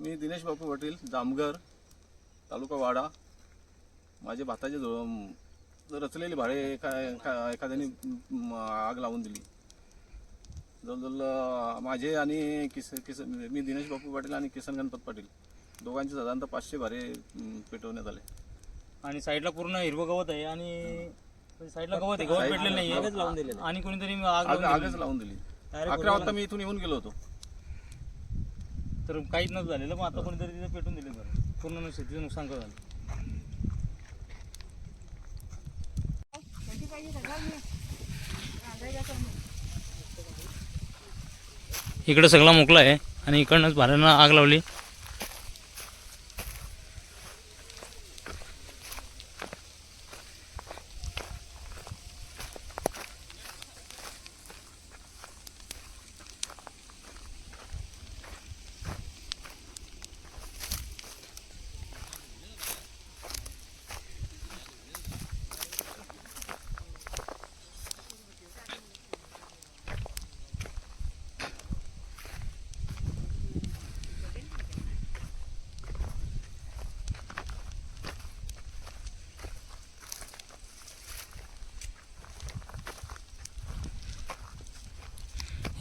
मी दिनेश बापू पाटील जामगर तालुका वाडा. माझे भाताचे रचलेली भाडे एका एका एखाद्याने आग लावून दिली. जवळजवळ माझे आणि किस किस मी दिनेश बापू पाटील आणि किसन गणपत पाटील. दोघांचे साधारणतः पाचशे भारे अं, पेटवण्यात आले. आणि साईडला पूर्ण हिरवं गवत आहे आणि साईडला गवत आहे गवत पेटलेलं नाही आणि कोणीतरी आग आगच. लावून दिली. अकरा वाजता मी इथून येऊन गेलो होतो. तर काहीच नव्हतं झालेलं. मग आता कोणीतरी तिथे पेटून दिले बरं. पूर्ण शेतीचं नुकसान झालं? इकडं सगळा मोकळा आहे आणि इकडनंच भाड्यानं आग लावली.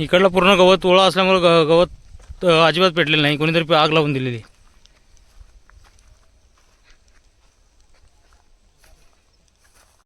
इकडला पूर्ण गवत ओळा असल्यामुळे ग- गवत अजिबात पेटलेलं नाही. कोणीतरी आग लावून दिलेली